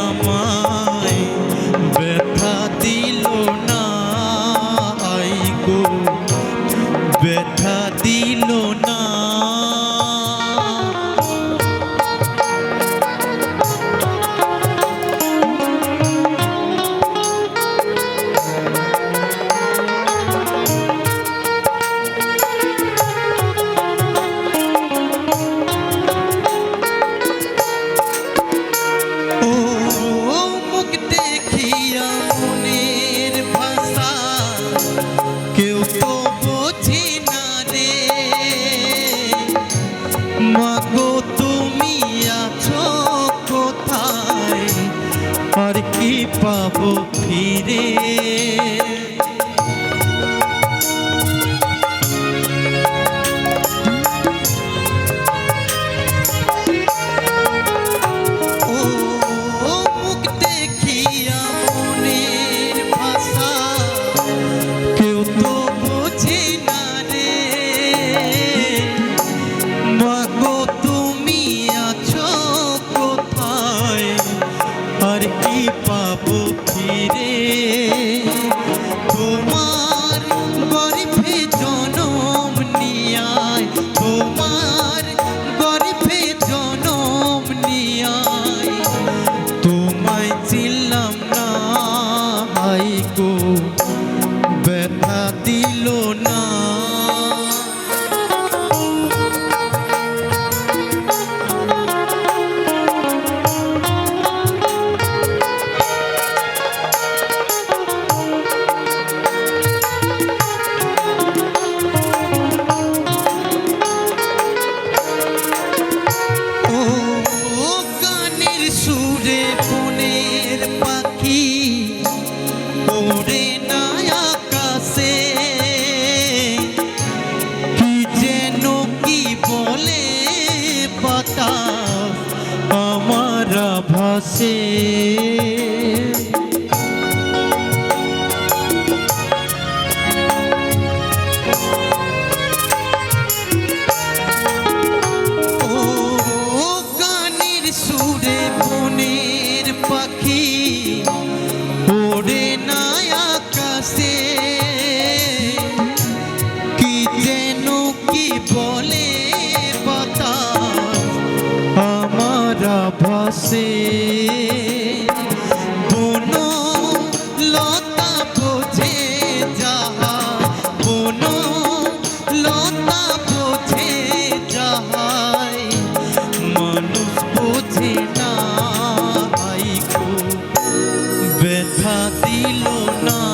আমায় ব্যথা দিল না আই গো ব্যথা দিল আর কি পাবো ফিরে? see আছে বুনো লতা বোঝে যাহা, বুনো লতা বোঝে যাহাই। মানুষ বোঝে না আইকো ব্যথা দিল না।